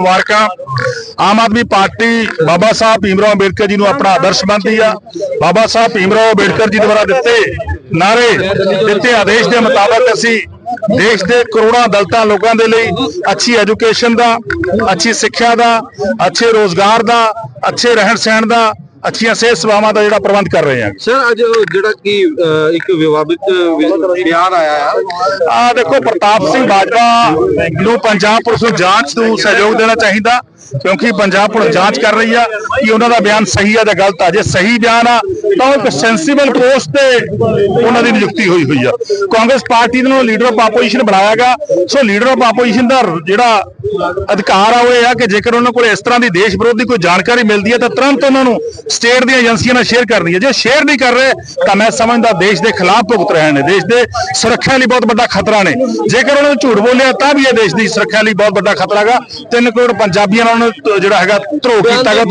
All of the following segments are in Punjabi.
ਮੁਬਾਰਕਾਂ। ਆਮ ਆਦਮੀ ਪਾਰਟੀ ਬਾਬਾ ਸਾਹਿਬ ਭੀਮਰਾਓ ਅੰਬੇਡਕਰ ਜੀ ਨੂੰ ਆਪਣਾ ਆਦਰਸ਼ ਮੰਨਦੀ ਆ। ਬਾਬਾ ਸਾਹਿਬ ਭੀਮਰਾਓ ਅੰਬੇਡਕਰ ਜੀ ਦੁਆਰਾ ਦਿੱਤੇ ਨਾਰੇ ਦਿੱਤੇ ਆਦੇਸ਼ ਦੇ ਮੁਤਾਬਕ ਅਸੀਂ ਦੇਸ਼ ਦੇ ਕਰੋੜਾਂ ਦਲਤਾਂ ਲੋਕਾਂ ਦੇ ਲਈ ਅੱਛੀ ਐਜੂਕੇਸ਼ਨ ਦਾ, ਅੱਛੀ ਸਿੱਖਿਆ ਦਾ, ਅੱਛੇ ਰੋਜ਼ਗਾਰ ਦਾ, ਅੱਛੇ ਰਹਿਣ ਸਹਿਣ ਦਾ ਅੱਛੀਆਂ ਸਿਹਤ ਸੇਵਾਵਾਂ ਦਾ ਜਿਹੜਾ ਪ੍ਰਬੰਧ ਕਰ ਰਹੇ ਹਾਂ ਸਰ ਅੱਜ ਜਿਹੜਾ ਕਿ ਇੱਕ ਵਿਵਾਦਿਤ ਬਿਆਨ ਆਇਆ ਆ ਆ ਦੇਖੋ ਪ੍ਰਤਾਪ ਸਿੰਘ ਬਾਜਵਾ ਨੂੰ ਪੰਜਾਬ ਪੁਲਿਸ ਨੂੰ ਜਾਂਚ ਨੂੰ ਸਹਿਯੋਗ ਦੇਣਾ ਚਾਹੀਦਾ ਕਿਉਂਕਿ ਪੰਜਾਬ ਪੁਲਿਸ ਜਾਂਚ ਕਰ ਰਹੀ ਆ ਕਿ ਉਹਨਾਂ ਦਾ ਬਿਆਨ ਸਹੀ ਆ ਜਾਂ ਗਲਤ ਆ। ਜੇ ਸਹੀ ਬਿਆਨ ਆ ਤਾਂ ਉਹ ਇੱਕ ਸੈਂਸੀਬਲ ਪੋਸਟ ਤੇ ਉਹਨਾਂ ਦੀ ਨਿਯੁਕਤੀ ਹੋਈ ਹੋਈ ਆ। ਕਾਂਗਰਸ ਪਾਰਟੀ ਨੂੰ ਲੀਡਰ ਆਫ ਆਪੋਜੀਸ਼ਨ ਬਣਾਇਆਗਾ ਸੋ ਲੀਡਰ ਆਫ ਆਪੋਜੀਸ਼ਨ ਦਾ ਜਿਹੜਾ ਅਧਿਕਾਰ ਆ ਉਹ ਇਹ ਆ ਕਿ ਜੇਕਰ ਉਹਨਾਂ ਕੋਲ ਇਸ ਤਰ੍ਹਾਂ ਦੀ ਦੇਸ਼ ਵਿਰੋਧੀ ਕੋਈ ਜਾਣਕਾਰੀ ਮਿਲਦੀ ਹੈ ਤਾਂ ਤੁਰੰਤ ਉਹਨਾਂ ਨੂੰ ਸਟੇਟ ਦੀਆਂ ਏਜੰਸੀਆਂ ਨਾਲ ਸ਼ੇਅਰ ਕਰਨੀ ਹੈ। ਜੇ ਸ਼ੇਅਰ ਨਹੀਂ ਕਰ ਰਹੇ ਤਾਂ ਮੈਂ ਸਮਝਦਾ ਦੇਸ਼ ਦੇ ਖਿਲਾਫ ਭੁਗਤ ਰਹੇ ਨੇ। ਦੇਸ਼ ਦੇ ਸੁਰੱਖਿਆ ਲਈ ਬਹੁਤ ਵੱਡਾ ਖਤਰਾ ਨੇ। ਜੇਕਰ ਉਹਨਾਂ ਨੇ ਝੂਠ ਬੋਲਿਆ ਤਾਂ ਵੀ ਇਹ ਦੇਸ਼ ਦੀ ਸੁਰੱਖਿਆ ਲਈ ਬਹੁਤ ਵੱਡਾ ਖਤਰਾ ਹੈਗਾ। 3 ਕਰੋੜ ਪੰਜਾਬੀਆਂ ਨਾਲ ਉਹਨਾਂ ਜਿਹੜਾ ਹੈਗਾ ਧਰੋ ਕੀਤਾ ਗਿਆ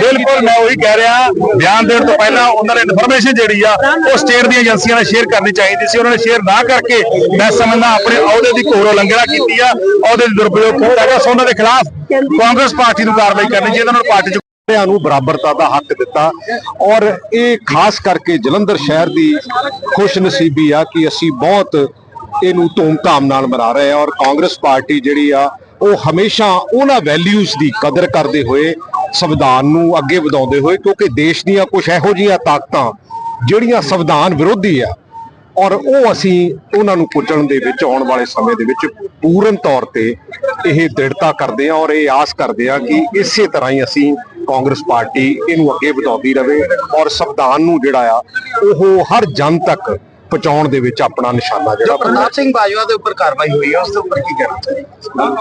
ਬਿਲਕੁਲ ਮੈਂ ਉਹੀ ਕਹਿ ਰਿਹਾ। ਬਿਆਨ ਦੇਣ ਤੋਂ ਪਹਿਲਾਂ ਉਹਨਾਂ ਨੇ ਇਨਫੋਰਮੇਸ਼ਨ ਜਿਹੜੀ ਆ ਉਹ ਸਟੇਟ ਦੀਆਂ ਏਜੰਸੀਆਂ ਨਾਲ ਸ਼ੇਅਰ ਕਰਨੀ ਚਾਹੀਦੀ ਸੀ। ਉਹਨਾਂ ਨੇ ਸ਼ੇਅਰ ਨਾ ਕਰਕੇ ਮੈਂ ਸਮਝਦਾ ਆਪਣੇ ਅਹੁਦੇ ਦੀ ਘੋਰ ਉਲੰਘਣਾ ਕੀਤੀ ਆ ਅਹੁਦੇ ਦੁਰਪਯੋਗ ਕੀਤਾ ਹੈਗਾ ਸੋ ਉਹਨਾਂ ਦੇ ਖਿਲਾਫ ਕਾਂਗਰਸ ਪਾਰਟੀ ਨੂੰ ਕਾਰਵਾਈ ਕਰਨੀ ਚਾਹੀਦੀ, ਉਹਨਾਂ ਨੂੰ ਪਾਰਟੀ ਚ ਸਾਰਿਆਂ ਨੂੰ ਬਰਾਬਰਤਾ ਦਾ ਹੱਕ ਦਿੱਤਾ। ਔਰ ਇਹ ਖਾਸ ਕਰਕੇ ਜਲੰਧਰ ਸ਼ਹਿਰ ਦੀ ਖੁਸ਼ਨਸੀਬੀ ਆ ਕਿ ਅਸੀਂ ਬਹੁਤ ਇਹਨੂੰ ਧੂਮਧਾਮ ਨਾਲ ਮਨਾ ਰਹੇ ਹਾਂ ਔਰ ਕਾਂਗਰਸ ਪਾਰਟੀ ਜਿਹੜੀ ਆ, ਉਹ ਹਮੇਸ਼ਾ ਉਹਨਾਂ ਵੈਲਿਊਜ਼ ਦੀ ਕਦਰ ਕਰਦੇ ਹੋਏ ਸੰਵਿਧਾਨ ਨੂੰ ਅੱਗੇ ਵਧਾਉਂਦੇ ਹੋਏ, ਕਿਉਂਕਿ ਦੇਸ਼ ਦੀਆਂ ਕੁਝ ਇਹੋ ਜਿਹੀਆਂ ਤਾਕਤਾਂ ਜਿਹੜੀਆਂ ਸੰਵਿਧਾਨ ਵਿਰੋਧੀ ਆ ਔਰ ਉਹ ਅਸੀਂ ਉਹਨਾਂ ਨੂੰ ਕੁਚਲਣ ਦੇ ਵਿੱਚ ਆਉਣ ਵਾਲੇ ਸਮੇਂ ਦੇ ਵਿੱਚ ਪੂਰਨ ਤੌਰ ਤੇ ਇਹ ਦ੍ਰਿੜਤਾ ਕਰਦੇ ਹਾਂ ਔਰ ਇਹ ਆਸ ਕਰਦੇ ਹਾਂ ਕਿ ਇਸੇ ਤਰ੍ਹਾਂ ਹੀ ਅਸੀਂ ਕਾਂਗਰਸ ਪਾਰਟੀ ਇਹਨੂੰ ਅੱਗੇ ਵਧਾਉਂਦੀ ਰਵੇ ਔਰ ਸੰਵਿਧਾਨ ਨੂੰ ਜਿਹੜਾ ਆ ਉਹ ਹਰ ਜਨ ਤੱਕ ਪਹੁੰਚਾਉਣ ਦੇ ਵਿੱਚ ਆਪਣਾ ਨਿਸ਼ਾਨਾ ਜਿਹੜਾ ਪ੍ਰਤਾਪ ਸਿੰਘ ਬਾਜਵਾ ਦੇ ਉੱਪਰ ਕਾਰਵਾਈ ਹੋਈ ਹੈ ਉਸ ਦੇ ਉੱਪਰ ਕੀ ਕਹਿਣਾ?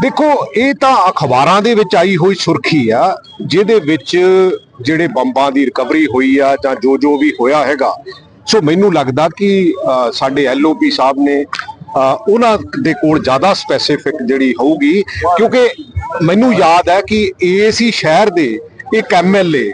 ਦੇਖੋ ਇਹ ਤਾਂ ਅਖਬਾਰਾਂ ਦੇ ਵਿੱਚ ਆਈ ਹੋਈ ਸੁਰਖੀ ਆ ਜਿਹਦੇ ਵਿੱਚ ਜਿਹੜੇ ਬੰਬਾਂ ਦੀ ਰਿਕਵਰੀ ਹੋਈ ਆ ਜਾਂ ਜੋ ਜੋ ਵੀ ਹੋਇਆ ਹੈਗਾ ਸੋ ਮੈਨੂੰ ਲੱਗਦਾ ਕਿ ਸਾਡੇ ਐਲਓਪੀ ਸਾਹਿਬ ਨੇ ਉਹਨਾਂ ਦੇ ਕੋਲ ਜ਼ਿਆਦਾ ਸਪੈਸੀਫਿਕ ਜਿਹੜੀ ਹੋਊਗੀ ਕਿਉਂਕਿ ਮੈਨੂੰ ਯਾਦ ਹੈ ਕਿ ਏਸੀ ਸ਼ਹਿਰ ਦੇ ਇੱਕ ਐਮਐਲਏ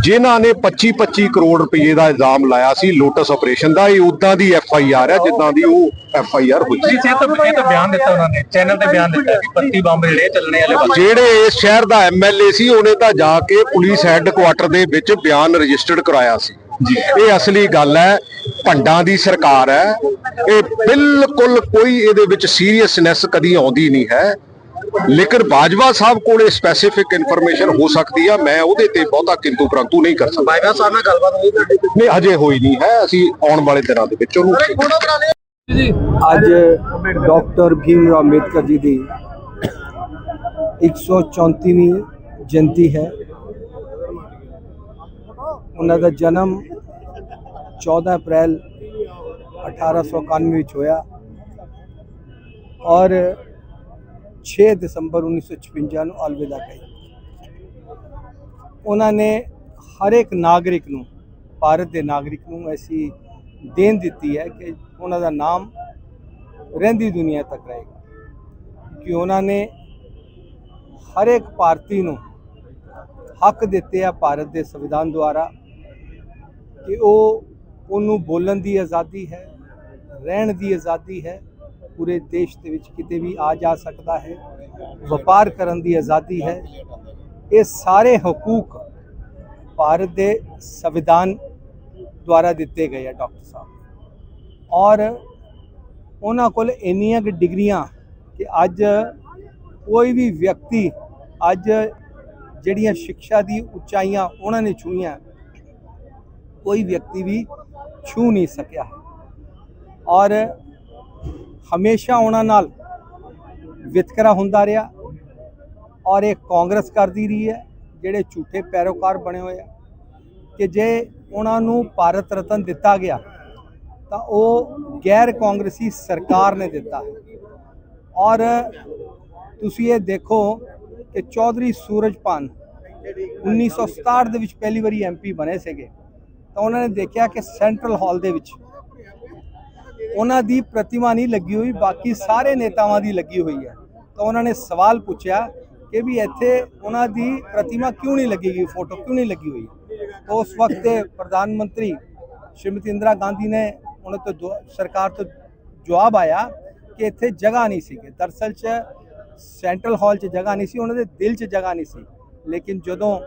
ਜਿਨ੍ਹਾਂ ਨੇ 25-25 ਕਰੋੜ ਰੁਪਏ ਦਾ ਇਲਜ਼ਾਮ ਲਾਇਆ ਸੀ ਲੋਟਸ ਆਪਰੇਸ਼ਨ ਦਾ ਇਹ ਉਦਾਂ ਦੀ ਐਫ ਆਈ ਆਰ ਹੈ ਜਿੱਦਾਂ ਦੀ ਉਹ ਐਫ ਆਈ ਆਰ ਹੋਈ ਸੀ। ਇਹ ਤਾਂ ਇਹ ਤਾਂ ਬਿਆਨ ਦਿੱਤਾ ਉਹਨਾਂ ਨੇ ਚੈਨਲ ਤੇ ਬਿਆਨ ਦਿੱਤਾ ਕਿ 32 ਬੰਬ ਜਿਹੜੇ ਚੱਲਣੇ ਵਾਲੇ ਜਿਹੜੇ ਇਸ ਸ਼ਹਿਰ ਦਾ ਐਮਐਲਏ ਸੀ ਉਹਨੇ ਤਾਂ ਜਾ ਕੇ ਪੁਲਿਸ ਹੈੱਡਕੁਆਟਰ ਦੇ ਵਿੱਚ ਬਿਆਨ ਰਜਿਸਟਰਡ ਕਰਾਇਆ ਸੀ। ਇਹ ਅਸਲੀ ਗੱਲ ਹੈ ਭੰਡਾਂ ਦੀ ਸਰਕਾਰ ਹੈ। ਇਹ ਬਿਲਕੁਲ ਕੋਈ ਇਹਦੇ ਵਿੱਚ ਸੀਰੀਅਸਨੈਸ ਕਦੀ ਆਉਂਦੀ ਨਹੀਂ ਹੈ। ਲੇਕਿਨ ਬਾਜਵਾ ਸਾਹਿਬ ਕੋਲੇ ਸਪੈਸੀਫਿਕ ਇਨਫੋਰਮੇਸ਼ਨ ਹੋ ਸਕਦੀ ਆ ਮੈਂ ਉਹਦੇ ਤੇ ਬਹੁਤਾ ਕਿੰਤੂ ਪ੍ਰੰਤੂ ਨਹੀਂ ਕਰ ਸਕਦਾ। ਬਾਜਵਾ ਸਾਹਿਬ ਨਾਲ ਗੱਲਬਾਤ ਹੋਈ ਤੁਹਾਡੀ? ਨਹੀਂ ਹਜੇ ਹੋਈ ਨਹੀਂ ਹੈ। ਅਸੀਂ ਆਉਣ ਵਾਲੇ ਦਿਨਾਂ ਦੇ ਵਿੱਚ ਉਹਨੂੰ ਅੱਜ ਡਾਕਟਰ ਭੀਮ ਰਾਓ ਅੰਬੇਦਕਰ ਜੀ ਦੀ 134ਵੀਂ ਜਯੰਤੀ ਹੈ। ਉਹਨਾਂ ਦਾ ਜਨਮ 14 ਅਪ੍ਰੈਲ 1891 ਵਿੱਚ ਹੋਇਆ ਔਰ 6 ਦਸੰਬਰ 1956 ਨੂੰ ਅਲਵਿਦਾ ਕਹੀ। ਉਹਨਾਂ ਨੇ ਹਰ ਇੱਕ ਨਾਗਰਿਕ ਨੂੰ, ਭਾਰਤ ਦੇ ਨਾਗਰਿਕ ਨੂੰ ਐਸੀ ਦੇਣ ਦਿੱਤੀ ਹੈ ਕਿ ਉਹਨਾਂ ਦਾ ਨਾਮ ਰਹਿੰਦੀ ਦੁਨੀਆ ਤੱਕ ਰਹੇਗਾ। ਕਿ ਉਹਨਾਂ ਨੇ ਹਰ ਇੱਕ ਭਾਰਤੀ ਨੂੰ ਹੱਕ ਦਿੱਤੇ ਆ ਭਾਰਤ ਦੇ ਸੰਵਿਧਾਨ ਦੁਆਰਾ ਕਿ ਉਹ ਉਹਨੂੰ ਬੋਲਣ ਦੀ ਆਜ਼ਾਦੀ ਹੈ, ਰਹਿਣ ਦੀ ਆਜ਼ਾਦੀ ਹੈ, ਪੂਰੇ ਦੇਸ਼ ਦੇ ਵਿੱਚ ਕਿਤੇ ਵੀ ਆ ਜਾ ਸਕਦਾ ਹੈ, ਵਪਾਰ ਕਰਨ ਦੀ ਆਜ਼ਾਦੀ ਹੈ। ਇਹ ਸਾਰੇ ਹਕੂਕ ਭਾਰਤ ਦੇ ਸੰਵਿਧਾਨ ਦੁਆਰਾ ਦਿੱਤੇ ਗਏ ਆ ਡਾਕਟਰ ਸਾਹਿਬ। ਔਰ ਉਹਨਾਂ ਕੋਲ ਇੰਨੀਆਂ ਕਿ ਡਿਗਰੀਆਂ ਕਿ ਅੱਜ ਕੋਈ ਵੀ ਵਿਅਕਤੀ, ਅੱਜ ਜਿਹੜੀਆਂ ਸਿੱਖਿਆ ਦੀ ਉਚਾਈਆਂ ਉਹਨਾਂ ਨੇ ਛੂਈਆਂ ਕੋਈ ਵਿਅਕਤੀ ਵੀ ਛੂ ਨਹੀਂ ਸਕਿਆ ਔਰ ਹਮੇਸ਼ਾ ਉਹਨਾਂ ਨਾਲ ਵਿਤਕਰਾ ਹੁੰਦਾ ਰਿਹਾ ਔਰ ਇਹ ਕਾਂਗਰਸ ਕਰਦੀ ਰਹੀ ਹੈ ਜਿਹੜੇ ਝੂਠੇ ਪੈਰੋਕਾਰ ਬਣੇ ਹੋਏ ਆ ਕਿ ਜੇ ਉਹਨਾਂ ਨੂੰ ਭਾਰਤ ਰਤਨ ਦਿੱਤਾ ਗਿਆ ਤਾਂ ਉਹ ਗੈਰ ਕਾਂਗਰਸੀ ਸਰਕਾਰ ਨੇ ਦਿੱਤਾ ਹੈ ਔਰ ਤੁਸੀਂ ਇਹ ਦੇਖੋ ਕਿ ਚੌਧਰੀ ਸੂਰਜਪਾਨ 1967 ਦੇ ਵਿੱਚ ਪਹਿਲੀ ਵਾਰੀ ਐਮਪੀ ਬਣੇ ਸੀਗੇ ਤਾਂ ਉਹਨਾਂ ਨੇ ਦੇਖਿਆ ਕਿ ਸੈਂਟਰਲ ਹਾਲ ਦੇ ਵਿੱਚ ਉਹਨਾਂ ਦੀ ਪ੍ਰਤਿਮਾ ਨਹੀਂ ਲੱਗੀ ਹੋਈ, ਬਾਕੀ ਸਾਰੇ ਨੇਤਾਵਾਂ ਦੀ ਲੱਗੀ ਹੋਈ ਹੈ। ਤਾਂ ਉਹਨਾਂ ਨੇ ਸਵਾਲ ਪੁੱਛਿਆ ਕਿ ਵੀ ਇੱਥੇ ਉਹਨਾਂ ਦੀ ਪ੍ਰਤਿਮਾ ਕਿਉਂ ਨਹੀਂ ਲੱਗੀ ਗਈ, ਫੋਟੋ ਕਿਉਂ ਨਹੀਂ ਲੱਗੀ ਹੋਈ? ਤਾਂ ਉਸ ਵਕਤ ਦੇ ਪ੍ਰਧਾਨ ਮੰਤਰੀ ਸ਼੍ਰੀਮਤੀ ਇੰਦਰਾ ਗਾਂਧੀ ਨੇ ਉਹਨਾਂ ਤੋਂ ਦੁਆ- ਸਰਕਾਰ ਤੋਂ ਜਵਾਬ ਆਇਆ ਕਿ ਇੱਥੇ ਜਗ੍ਹਾ ਨਹੀਂ ਸੀ ਦਰਸਲ 'ਚ ਸੈਂਟਰਲ ਹਾਲ 'ਚ ਜਗ੍ਹਾ ਨਹੀਂ ਸੀ, ਉਹਨਾਂ ਦੇ ਦਿਲ 'ਚ ਜਗ੍ਹਾ ਨਹੀਂ ਸੀ। ਲੇਕਿਨ ਜਦੋਂ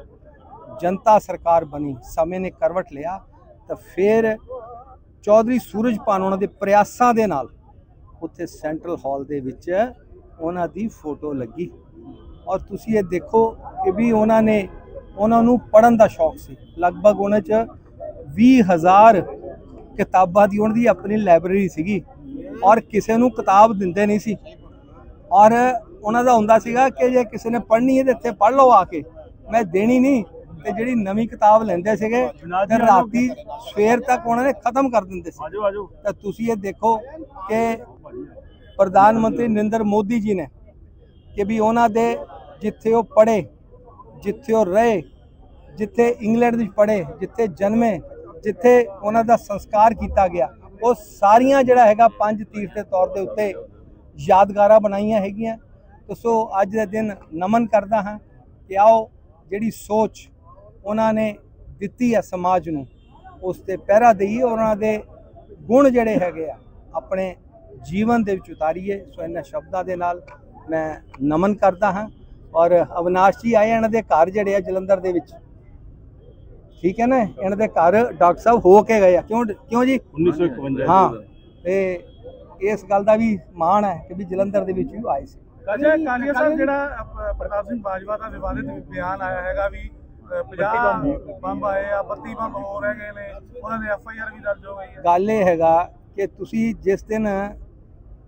ਜਨਤਾ ਸਰਕਾਰ ਬਣੀ, ਸਮੇਂ ਨੇ ਕਰਵਟ ਲਿਆ, ਤਾਂ ਫਿਰ ਚੌਧਰੀ ਸੂਰਜਪਾਨ ਉਹਨਾਂ ਦੇ ਪ੍ਰਯਾਸਾਂ ਦੇ ਨਾਲ ਉੱਥੇ ਸੈਂਟਰਲ ਹਾਲ ਦੇ ਵਿੱਚ ਉਹਨਾਂ ਦੀ ਫੋਟੋ ਲੱਗੀ। ਔਰ ਤੁਸੀਂ ਇਹ ਦੇਖੋ ਕਿ ਵੀ ਉਹਨਾਂ ਨੇ, ਉਹਨਾਂ ਨੂੰ ਪੜਨ ਦਾ ਸ਼ੌਕ ਸੀ। ਲਗਭਗ ਉਹਨਾਂ 'ਚ 20000 ਕਿਤਾਬਾਂ ਦੀ ਉਹਨਾਂ ਦੀ ਆਪਣੀ ਲਾਇਬ੍ਰੇਰੀ ਸੀਗੀ ਔਰ ਕਿਸੇ ਨੂੰ ਕਿਤਾਬ ਦਿੰਦੇ ਨਹੀਂ ਸੀ। ਔਰ ਉਹਨਾਂ ਦਾ ਹੁੰਦਾ ਸੀਗਾ ਕਿ ਜੇ ਕਿਸੇ ਨੇ ਪੜ੍ਹਨੀ ਹੈ ਤੇ ਇੱਥੇ ਪੜ੍ਹ ਲਓ ਆ ਕੇ। ਮੈਂ ਦੇਣੀ ਨਹੀਂ ਤੇ ਜਿਹੜੀ ਨਵੀਂ ਕਿਤਾਬ ਲੈਂਦੇ ਸੀਗੇ ਤੇ ਰਾਤੀ ਸਵੇਰ ਤੱਕ ਉਹਨਾਂ ਨੇ ਖਤਮ ਕਰ ਦਿੰਦੇ ਸੀ। ਆਜੋ ਆਜੋ। ਤਾਂ ਤੁਸੀਂ ਇਹ ਦੇਖੋ ਕਿ ਪ੍ਰਧਾਨ ਮੰਤਰੀ ਨਰਿੰਦਰ ਮੋਦੀ ਜੀ ਨੇ ਕਿ ਵੀ ਉਹਨਾਂ ਦੇ ਜਿੱਥੇ ਉਹ ਪੜ੍ਹੇ ਜਿੱਥੇ ਉਹ ਰਹੇ ਜਿੱਥੇ ਇੰਗਲੈਂਡ ਵਿੱਚ ਪੜ੍ਹੇ ਜਿੱਥੇ ਜਨਮੇ ਜਿੱਥੇ ਉਹਨਾਂ ਦਾ ਸੰਸਕਾਰ ਕੀਤਾ ਗਿਆ ਉਹ ਸਾਰੀਆਂ ਜਿਹੜਾ ਹੈਗਾ ਪੰਜ ਤੀਰਥ ਦੇ ਤੌਰ ਦੇ ਉੱਤੇ ਯਾਦਗਾਰਾਂ ਬਣਾਈਆਂ ਹੈਗੀਆਂ। ਤੇ ਸੋ ਅੱਜ ਦੇ ਦਿਨ ਨਮਨ ਕਰਦਾ ਹਾਂ ਕਿ ਆਓ ਜਿਹੜੀ ਸੋਚ ਉਹਨਾਂ ਨੇ ਦਿੱਤੀ ਹੈ ਸਮਾਜ ਨੂੰ ਉਸ ਤੇ ਪਹਿਰਾ ਦੇਈਏ ਔਰ ਉਹਨਾਂ ਦੇ ਗੁਣ ਜਿਹੜੇ ਹੈਗੇ ਆ ਆਪਣੇ ਜੀਵਨ ਦੇ ਵਿੱਚ ਉਤਾਰੀਏ। ਸੋ ਇਹਨਾਂ ਸ਼ਬਦਾਂ ਦੇ ਨਾਲ ਮੈਂ ਨਮਨ ਕਰਦਾ ਹਾਂ। ਔਰ ਅਵਨਾਸ਼ ਜੀ ਆਏ ਇਹਨਾਂ ਦੇ ਘਰ ਜਿਹੜੇ ਆ ਜਲੰਧਰ ਦੇ ਵਿੱਚ। ਠੀਕ ਹੈ ਨਾ? ਇਹਨਾਂ ਦੇ ਘਰ ਡਾਕਟਰ ਸਾਹਿਬ ਹੋ ਕੇ ਗਏ ਆ। ਕਿਉਂ ਕਿਉਂ ਜੀ? 1951 ਹਾਂ। ਤੇ ਇਸ ਗੱਲ ਦਾ ਵੀ ਮਾਣ ਹੈ ਕਿ ਵੀ ਜਲੰਧਰ ਦੇ ਵਿੱਚ ਵੀ ਆਏ ਸੀ। ਕਾਲੀਆ ਸਾਹਿਬ ਜਿਹੜਾ ਪ੍ਰਤਾਪ ਸਿੰਘ ਬਾਜਵਾ ਦਾ ਵਿਵਾਦਿਤ ਬਿਆਨ ਆਇਆ ਹੈਗਾ ਵੀ 50 ਬੰਬ ਆਏ ਆ 32 ਬੰਬ ਹੋ ਰਹੇ ਗਏ ਨੇ ਉਹਨਾਂ ਦੇ ਐਫ ਆਈ ਆਰ ਵੀ ਦਰਜ ਹੋ ਗਈ ਹੈ ਗੱਲ ਇਹ ਹੈਗਾ ਕਿ ਤੁਸੀਂ ਜਿਸ ਦਿਨ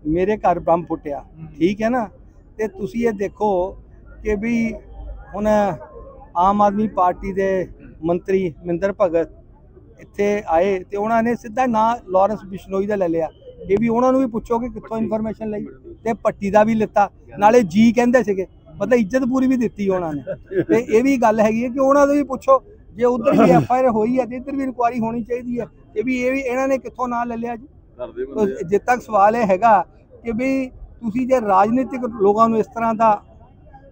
ਮੇਰੇ ਘਰ ਬੰਬ ਫੁੱਟਿਆ ਠੀਕ ਹੈ ਨਾ? ਤੇ ਤੁਸੀਂ ਇਹ ਦੇਖੋ ਕਿ ਵੀ ਹੁਣ ਆਮ ਆਦਮੀ ਪਾਰਟੀ ਦੇ ਮੰਤਰੀ ਮਿੰਦਰ ਭਗਤ ਇੱਥੇ ਆਏ ਤੇ ਉਹਨਾਂ ਨੇ ਸਿੱਧਾ ਨਾਂ ਲਾਰੈਂਸ ਬਿਸ਼ਨੋਈ ਦਾ ਲੈ ਲਿਆ। ਇਹ ਵੀ ਉਹਨਾਂ ਨੂੰ ਵੀ ਪੁੱਛੋ ਕਿ ਕਿੱਥੋਂ ਇਨਫੋਰਮੇਸ਼ਨ ਲਈ ਤੇ ਪੱਟੀ ਦਾ ਵੀ ਲਿੱਤਾ। ਨਾਲੇ ਜੀ ਕਹਿੰਦੇ ਸੀਗੇ ਮਤਲਬ ਇੱਜ਼ਤ ਪੂਰੀ ਵੀ ਦਿੱਤੀ ਉਹਨਾਂ ਨੇ। ਤੇ ਇਹ ਵੀ ਗੱਲ ਹੈਗੀ ਹੈ ਕਿ ਉਹਨਾਂ ਤੋਂ ਵੀ ਪੁੱਛੋ ਜੇ ਉਧਰ ਵੀ ਐਫ ਆਈ ਆਰ ਹੋਈ ਹੈ ਤੇ ਇੱਧਰ ਵੀ ਇਨਕੁਆਰੀ ਹੋਣੀ ਚਾਹੀਦੀ ਹੈ ਕਿ ਵੀ ਇਹ ਵੀ ਇਹਨਾਂ ਨੇ ਕਿੱਥੋਂ ਨਾਂ ਲੈ ਲਿਆ ਜੀ? ਜਿੱਥੇ ਤੱਕ ਸਵਾਲ ਇਹ ਹੈਗਾ ਕਿ ਵੀ ਤੁਸੀਂ ਜੇ ਰਾਜਨੀਤਿਕ ਲੋਕਾਂ ਨੂੰ ਇਸ ਤਰ੍ਹਾਂ ਦਾ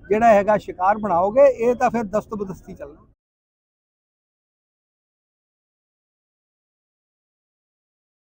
ਜਿਹੜਾ ਹੈਗਾ ਸ਼ਿਕਾਰ ਬਣਾਓਗੇ ਇਹ ਤਾਂ ਫਿਰ ਦਸਤਬਦਸਤੀ ਚੱਲਣਾ।